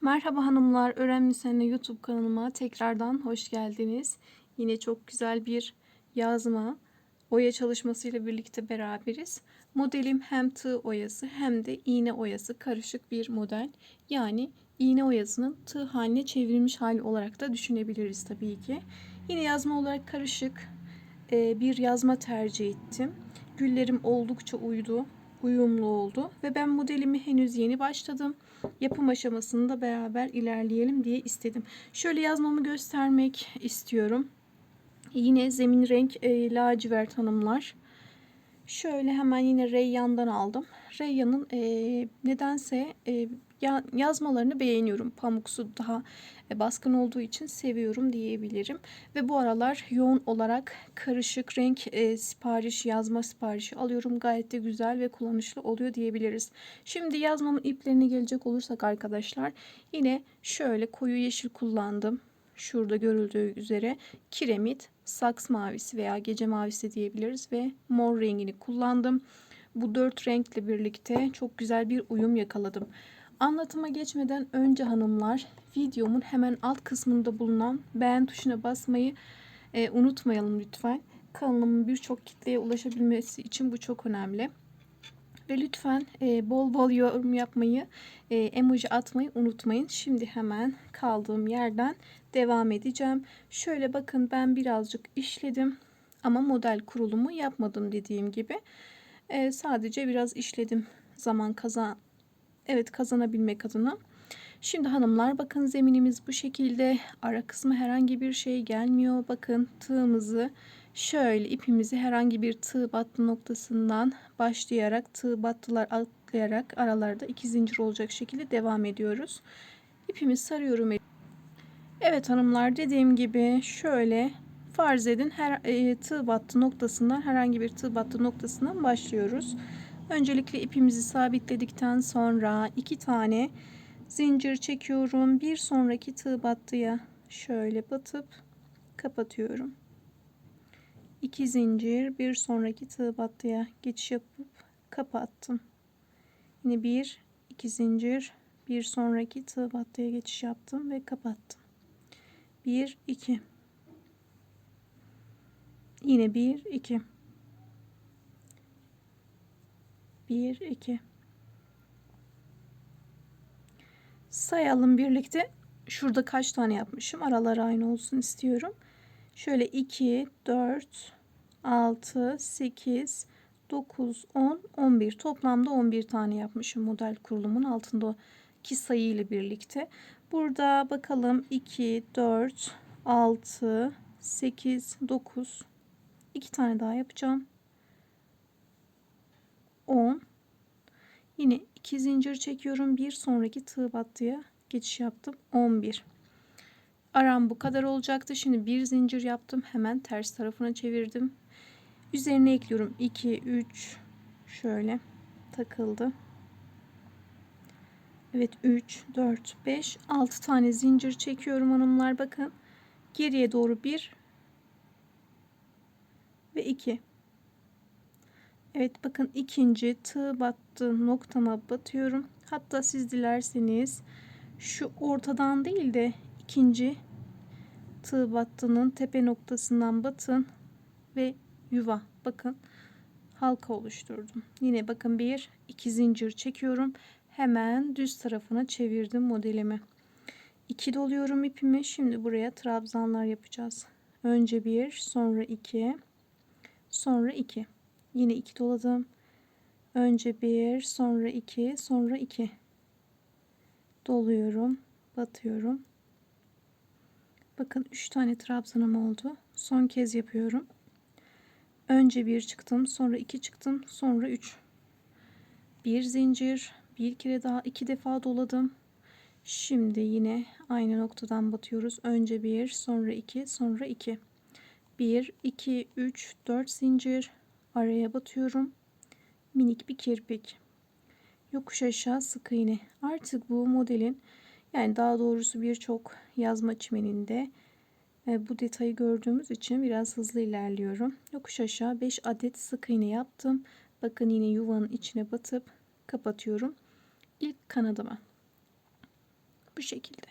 Merhaba hanımlar, Öğrenmi Seninle YouTube kanalıma tekrardan hoş geldiniz. Yine çok güzel bir yazma, oya çalışmasıyla birlikte beraberiz. Modelim hem tığ oyası hem de iğne oyası karışık bir model. Yani iğne oyasının tığ haline çevrilmiş hali olarak da düşünebiliriz tabii ki. Yine yazma olarak karışık bir yazma tercih ettim. Güllerim oldukça uydu, uyumlu oldu ve ben modelimi henüz yeni başladım yapım aşamasında beraber ilerleyelim diye istedim. Şöyle yazmamı göstermek istiyorum. Yine zemin renk e, lacivert hanımlar. Şöyle hemen yine Reyyan'dan aldım. Reyyan'ın e, nedense e, yazmalarını beğeniyorum. Pamuksu daha e, baskın olduğu için seviyorum diyebilirim. Ve bu aralar yoğun olarak karışık renk e, sipariş, yazma siparişi alıyorum. Gayet de güzel ve kullanışlı oluyor diyebiliriz. Şimdi yazmamın iplerine gelecek olursak arkadaşlar yine şöyle koyu yeşil kullandım. Şurada görüldüğü üzere kiremit, saks mavisi veya gece mavisi diyebiliriz ve mor rengini kullandım. Bu dört renkle birlikte çok güzel bir uyum yakaladım. Anlatıma geçmeden önce hanımlar videomun hemen alt kısmında bulunan beğen tuşuna basmayı e, unutmayalım lütfen. Kanalımın birçok kitleye ulaşabilmesi için bu çok önemli. Ve lütfen e, bol bol yorum yapmayı, e, emoji atmayı unutmayın. Şimdi hemen kaldığım yerden devam edeceğim. Şöyle bakın ben birazcık işledim ama model kurulumu yapmadım dediğim gibi. E, sadece biraz işledim zaman kazan evet kazanabilmek adına. Şimdi hanımlar bakın zeminimiz bu şekilde. Ara kısmı herhangi bir şey gelmiyor. Bakın tığımızı şöyle ipimizi herhangi bir tığ battı noktasından başlayarak tığ battılar atlayarak aralarda iki zincir olacak şekilde devam ediyoruz. İpimi sarıyorum. Evet hanımlar dediğim gibi şöyle farz edin her e, tığ battı noktasından herhangi bir tığ battı noktasından başlıyoruz. Öncelikle ipimizi sabitledikten sonra iki tane zincir çekiyorum. Bir sonraki tığ battıya şöyle batıp kapatıyorum. 2 zincir bir sonraki tığ battıya geçiş yapıp kapattım. Yine bir iki zincir bir sonraki tığ battıya geçiş yaptım ve kapattım. 1 2 Yine 1 2 1 2 Sayalım birlikte. Şurada kaç tane yapmışım? Araları aynı olsun istiyorum. Şöyle 2 4 6 8 9 10 11 toplamda 11 tane yapmışım model kurulumun altındaki sayı ile birlikte. Burada bakalım 2 4 6 8 9 2 tane daha yapacağım. 10 yine 2 zincir çekiyorum. Bir sonraki tığ battıya geçiş yaptım. 11 aram bu kadar olacaktı. Şimdi bir zincir yaptım. Hemen ters tarafına çevirdim. Üzerine ekliyorum. 2 3 şöyle takıldı. Evet 3 4 5 6 tane zincir çekiyorum hanımlar bakın. Geriye doğru 1 ve 2 Evet bakın ikinci tığ battı noktama batıyorum. Hatta siz dilerseniz şu ortadan değil de ikinci tığ battının tepe noktasından batın ve yuva bakın halka oluşturdum. Yine bakın bir iki zincir çekiyorum. Hemen düz tarafına çevirdim modelimi. 2 doluyorum ipimi. Şimdi buraya trabzanlar yapacağız. Önce bir, sonra iki, sonra iki. Yine iki doladım. Önce bir, sonra iki, sonra iki. Doluyorum, batıyorum. Bakın 3 tane trabzanım oldu. Son kez yapıyorum. Önce bir çıktım, sonra iki çıktım, sonra üç. Bir zincir, bir kere daha iki defa doladım. Şimdi yine aynı noktadan batıyoruz. Önce bir, sonra iki, sonra iki. Bir, iki, üç, dört zincir araya batıyorum. Minik bir kirpik. Yokuş aşağı sık iğne. Artık bu modelin yani daha doğrusu birçok yazma çimeninde e, bu detayı gördüğümüz için biraz hızlı ilerliyorum. Yokuş aşağı 5 adet sık iğne yaptım. Bakın yine yuvanın içine batıp kapatıyorum. İlk kanadıma Bu şekilde.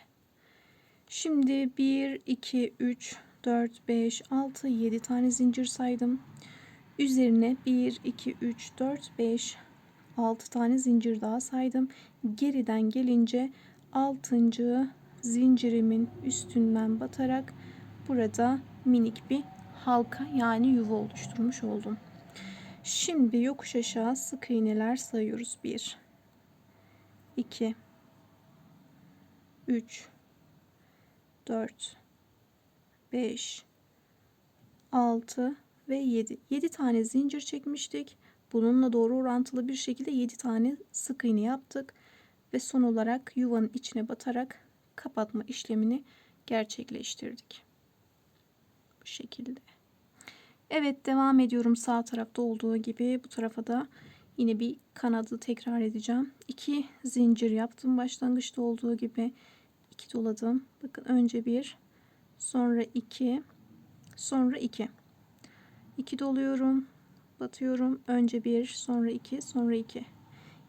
Şimdi 1, 2, 3, 4, 5, 6, 7 tane zincir saydım. Üzerine 1, 2, 3, 4, 5, 6 tane zincir daha saydım. Geriden gelince 6. zincirimin üstünden batarak burada minik bir halka yani yuva oluşturmuş oldum. Şimdi yokuş aşağı sık iğneler sayıyoruz. 1 2 3 4 5 6 ve 7. 7 tane zincir çekmiştik. Bununla doğru orantılı bir şekilde 7 tane sık iğne yaptık ve son olarak yuvanın içine batarak kapatma işlemini gerçekleştirdik. Bu şekilde. Evet devam ediyorum sağ tarafta olduğu gibi bu tarafa da yine bir kanadı tekrar edeceğim. 2 zincir yaptım başlangıçta olduğu gibi 2 doladım. Bakın önce bir sonra 2 sonra 2 2 doluyorum batıyorum önce bir sonra 2 sonra 2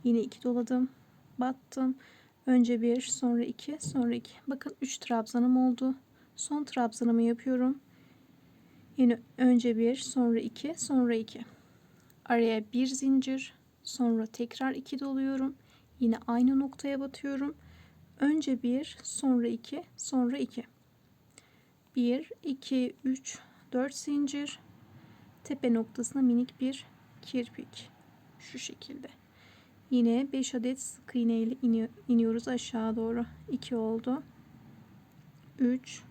yine 2 doladım battım önce bir sonra 2 sonra 2 bakın 3 trabzanım oldu son trabzanımı yapıyorum Yine önce bir, sonra iki, sonra iki. Araya bir zincir, sonra tekrar iki doluyorum. Yine aynı noktaya batıyorum. Önce bir, sonra iki, sonra iki. Bir, iki, üç, dört zincir. Tepe noktasına minik bir kirpik. Şu şekilde. Yine 5 adet sık iğne ile iniyoruz aşağı doğru. 2 oldu. 3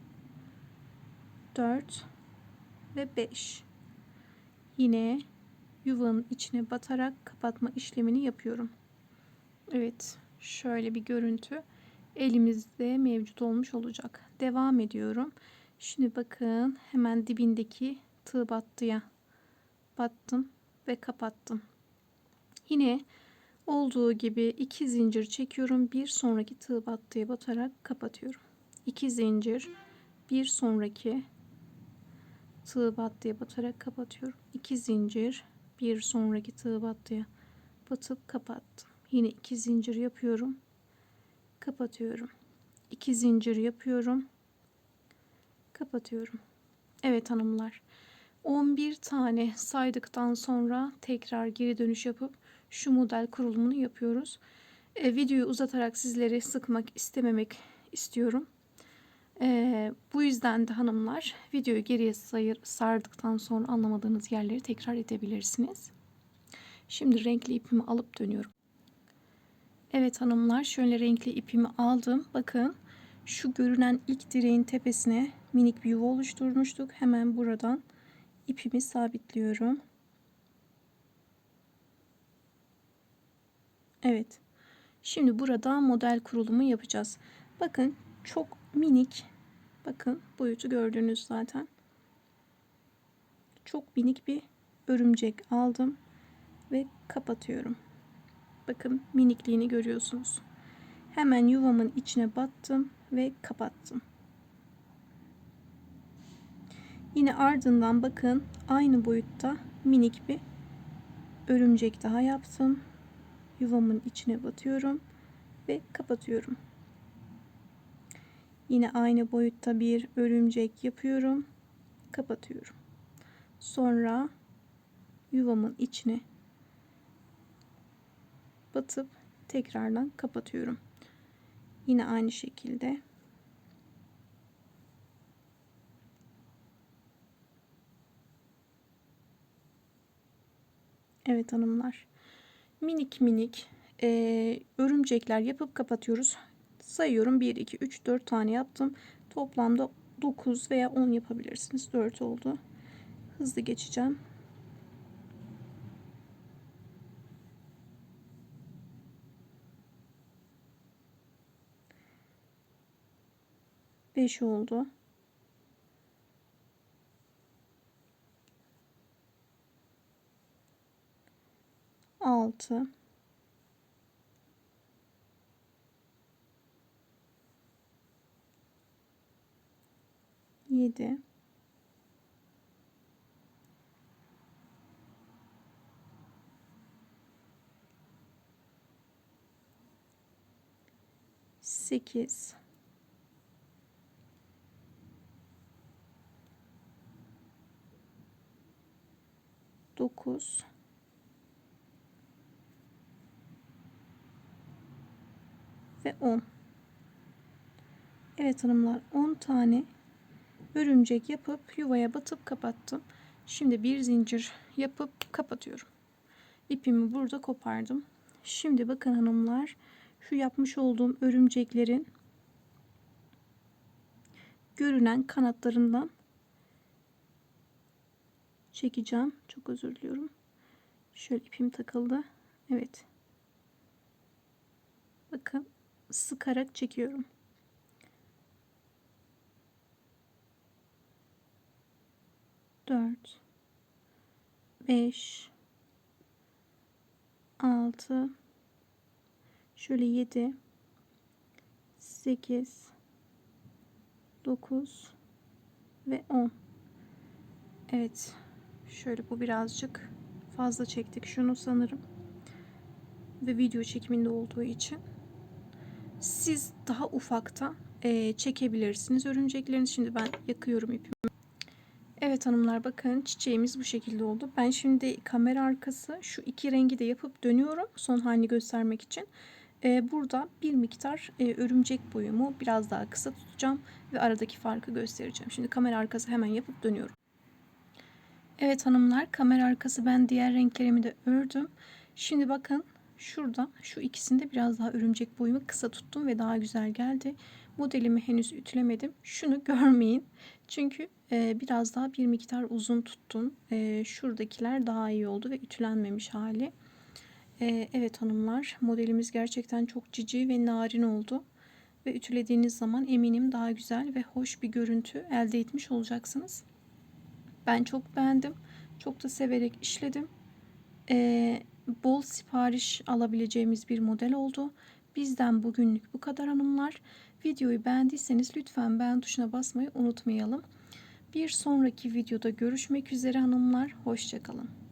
4 ve 5. Yine yuvanın içine batarak kapatma işlemini yapıyorum. Evet şöyle bir görüntü elimizde mevcut olmuş olacak. Devam ediyorum. Şimdi bakın hemen dibindeki tığ battıya battım ve kapattım. Yine olduğu gibi iki zincir çekiyorum. Bir sonraki tığ battıya batarak kapatıyorum. İki zincir bir sonraki tığ battıya batarak kapatıyorum. 2 zincir bir sonraki tığ battıya batıp kapattım. Yine 2 zincir yapıyorum. Kapatıyorum. 2 zincir yapıyorum. Kapatıyorum. Evet hanımlar. 11 tane saydıktan sonra tekrar geri dönüş yapıp şu model kurulumunu yapıyoruz. E, videoyu uzatarak sizleri sıkmak istememek istiyorum. Ee, bu yüzden de hanımlar videoyu geriye sayır, sardıktan sonra anlamadığınız yerleri tekrar edebilirsiniz. Şimdi renkli ipimi alıp dönüyorum. Evet hanımlar şöyle renkli ipimi aldım. Bakın şu görünen ilk direğin tepesine minik bir yuva oluşturmuştuk. Hemen buradan ipimi sabitliyorum. Evet. Şimdi burada model kurulumu yapacağız. Bakın çok minik bakın boyutu gördüğünüz zaten çok minik bir örümcek aldım ve kapatıyorum bakın minikliğini görüyorsunuz hemen yuvamın içine battım ve kapattım yine ardından bakın aynı boyutta minik bir örümcek daha yaptım yuvamın içine batıyorum ve kapatıyorum Yine aynı boyutta bir örümcek yapıyorum. Kapatıyorum. Sonra yuvamın içine batıp tekrardan kapatıyorum. Yine aynı şekilde Evet hanımlar. Minik minik e, örümcekler yapıp kapatıyoruz. Sayıyorum 1, 2, 3, 4 tane yaptım. Toplamda 9 veya 10 yapabilirsiniz. 4 oldu. Hızlı geçeceğim. Beş oldu. Altı. 7 8 8 9 ve 10 Evet hanımlar 10 tane örümcek yapıp yuvaya batıp kapattım. Şimdi bir zincir yapıp kapatıyorum. İpimi burada kopardım. Şimdi bakın hanımlar şu yapmış olduğum örümceklerin görünen kanatlarından çekeceğim. Çok özür diliyorum. Şöyle ipim takıldı. Evet. Bakın sıkarak çekiyorum. Dört, beş, altı, şöyle yedi, sekiz, dokuz ve on. Evet. Şöyle bu birazcık fazla çektik şunu sanırım. Ve video çekiminde olduğu için. Siz daha ufakta e, çekebilirsiniz örümceklerini. Şimdi ben yakıyorum ipimi. Evet hanımlar bakın çiçeğimiz bu şekilde oldu. Ben şimdi kamera arkası şu iki rengi de yapıp dönüyorum. Son halini göstermek için. E, burada bir miktar e, örümcek boyumu biraz daha kısa tutacağım. Ve aradaki farkı göstereceğim. Şimdi kamera arkası hemen yapıp dönüyorum. Evet hanımlar kamera arkası ben diğer renklerimi de ördüm. Şimdi bakın şurada şu ikisinde biraz daha örümcek boyumu kısa tuttum ve daha güzel geldi. Modelimi henüz ütülemedim. Şunu görmeyin. Çünkü e, biraz daha bir miktar uzun tuttum. E, şuradakiler daha iyi oldu ve ütülenmemiş hali. E, evet hanımlar modelimiz gerçekten çok cici ve narin oldu. Ve ütülediğiniz zaman eminim daha güzel ve hoş bir görüntü elde etmiş olacaksınız. Ben çok beğendim. Çok da severek işledim. Ee, bol sipariş alabileceğimiz bir model oldu. Bizden bugünlük bu kadar hanımlar. Videoyu beğendiyseniz lütfen beğen tuşuna basmayı unutmayalım. Bir sonraki videoda görüşmek üzere hanımlar. Hoşçakalın.